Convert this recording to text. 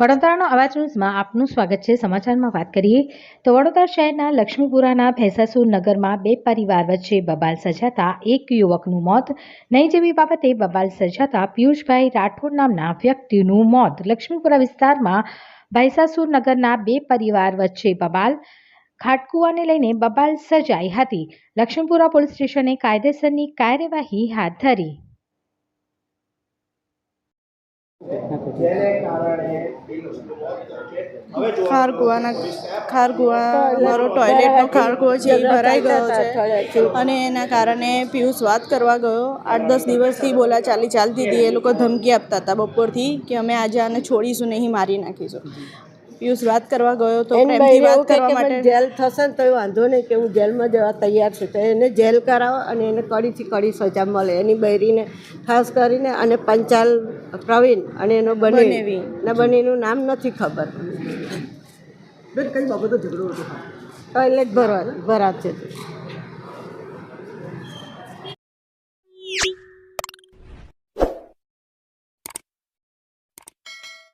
વડોદરાનો અવાજ ન્યૂઝમાં આપનું સ્વાગત છે. સમાચારમાં વાત કરીએ તો વડોદરા શહેરના લક્ષ્મીપુરાના ભેંસાસુર નગરમાં બે પરિવાર વચ્ચે બબાલ સર્જાતા એક યુવકનું મોત. નહીં જેવી બાબતે બબાલ સર્જાતા પિયુષભાઈ રાઠોડ નામના વ્યક્તિનું મોત. લક્ષ્મીપુરા વિસ્તારમાં ભૈસાસુર નગરના બે પરિવાર વચ્ચે બબાલ ખાટકુવાને લઈને બબાલ સર્જાઈ હતી. લક્ષ્મીપુરા પોલીસ સ્ટેશને કાયદેસરની કાર્યવાહી હાથ ધરી. ખારકુવાના ખારકુવા, મારો ટોયલેટનો ખારકુવો છે, એ ભરાઈ ગયો છે. અને એના કારણે પિયુષ વાત કરવા ગયો. આઠ દસ દિવસથી બોલા ચાલી ચાલતી હતી. એ લોકો ધમકી આપતા હતા બપોરથી કે અમે આજે આને છોડીશું, નહીં મારી નાખીશું. પિયુષ વાત કરવા ગયો તો એની પ્રેમથી વાત કરવા માટે જેલ થશે ને તો વાંધો નહીં કે હું જેલમાં જવા તૈયાર છું. તો એને જેલ કરાવો અને એને કડીથી કડી સજા મળે. એની બૈરીને ખાસ કરીને અને પંચાલ પ્રવીણ અને એનો બની. ને બંનેનું નામ નથી ખબર. બેન કઈ બાબતે ઝઘડો હતો? ટોયલેટ ભરવા ભરાત છે.